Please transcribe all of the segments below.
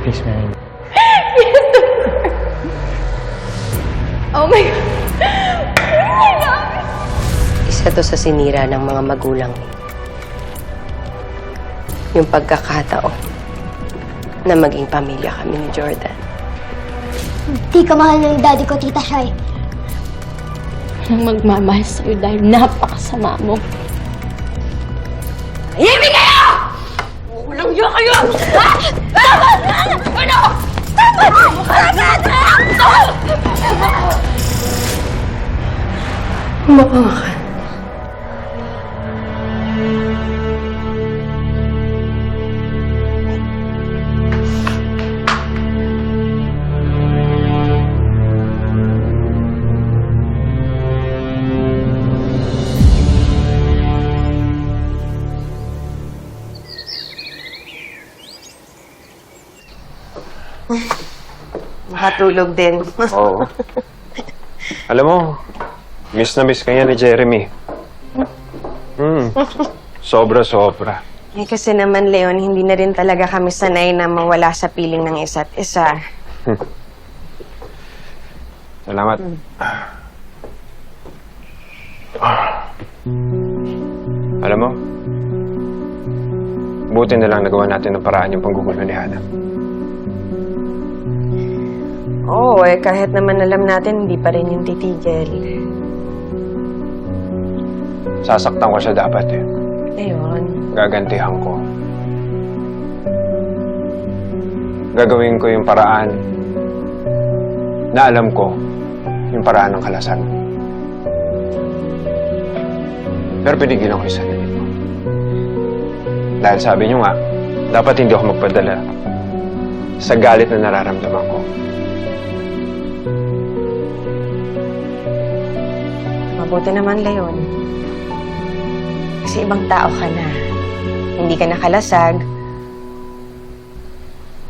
you please marry me? Oh my God! Oh my God! Isa to sa sinira ng mga magulang ni. Yung pagkakataon na maging pamilya kami ni Jordan. Di ka mahal ng daddy ko, Tita Shai. Nang magmamahal sa'yo dahil napakasama mo. Tahimik kayo! Walang niyo kayo! Ano? Tama na! Tama na! Makatulog din. Oo. Alam mo, miss na miss kanya ni Jeremy. Hmm. Sobra-sobra. Eh, kasi naman, Leon, hindi na rin talaga kami sanay na mawala sa piling ng isa't isa. Salamat. Alam mo, buti na lang nagawa natin ng paraan yung panggugulo ni Hannah. Oo, eh, kahit naman alam natin, hindi pa rin yung titigil. Sasaktan ko siya dapat eh. Ayun. Gagantihan ko. Gagawin ko yung paraan na alam ko yung paraan ng kalasan. Pero pinigilan ko yung sarili ko. Dahil sabi niyo nga, dapat hindi ako magpadala sa galit na nararamdaman ko. Mabuti naman, Leon. Kasi ibang tao ka na. Hindi ka nakalasag.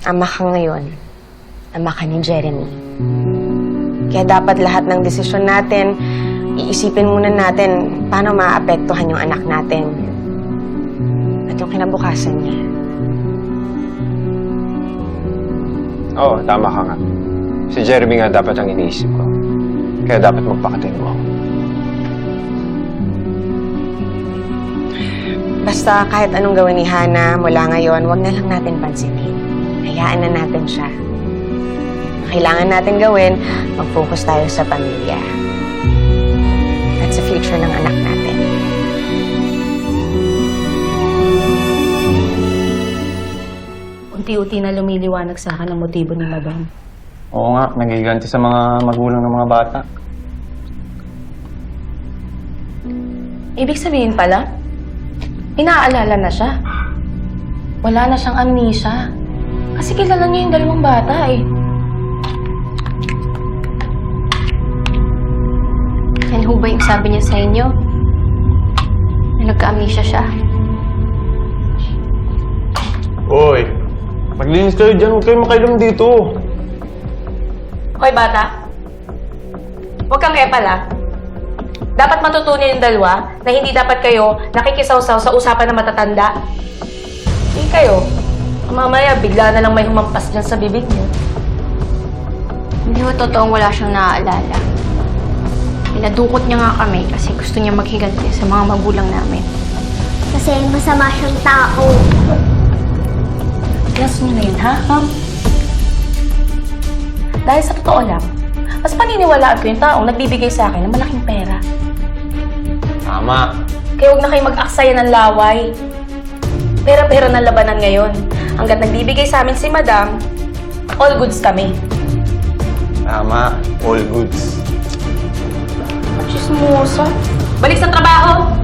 Ama ka ngayon. Ama ka ni Jeremy. Kaya dapat lahat ng desisyon natin, iisipin muna natin paano maapektuhan yung anak natin. At yung kinabukasan niya. Oo, tama ka nga. Si Jeremy nga dapat ang iniisip ko. Kaya dapat magpakatino ako. Basta kahit anong gawin ni Hana mula ngayon, wag na lang natin pansinin. Hayaan na natin siya. Ang Kailangan natin gawin, mag-focus tayo sa pamilya. At sa future ng anak natin. Unti-unti na lumiliwanag sa akin ang motibo ni Madam. Oo nga, nagiganti sa mga magulang ng mga bata. Ibig sabihin pala, inaalala na siya. Wala na siyang amnesia. Kasi kilala niya yung dalawang bata eh. Yan ho ba yung sabi niya sa inyo? Na nagka-amnesia siya? Hoy, maglinis kayo dyan. Huwag kayo makailam dito. Hoy bata, huwag kang epal ah. Dapat matutunan yung dalawa na hindi dapat kayo nakikisawsaw sa usapan ng matatanda. Hindi kayo. Mamaya bigla na lang may humampas dyan sa bibig niyo. Hindi ho totoong wala siyang naaalala. Pinadukot niya nga kami kasi gusto niya maghiganti sa mga magulang namin. Kasi masama siyang tao. Na yun, ha? Ma'am? Dahil sa totoo lang, mas paniniwalaan ko yung taong nagbibigay sa akin ng malaking pera. Tama. Kaya huwag na kayo mag-aksaya ng laway. Pera-pera ng labanan ngayon. Hanggat nagbibigay sa amin si Madam, all goods kami. Tama. All goods. Chismosa. Balik sa trabaho!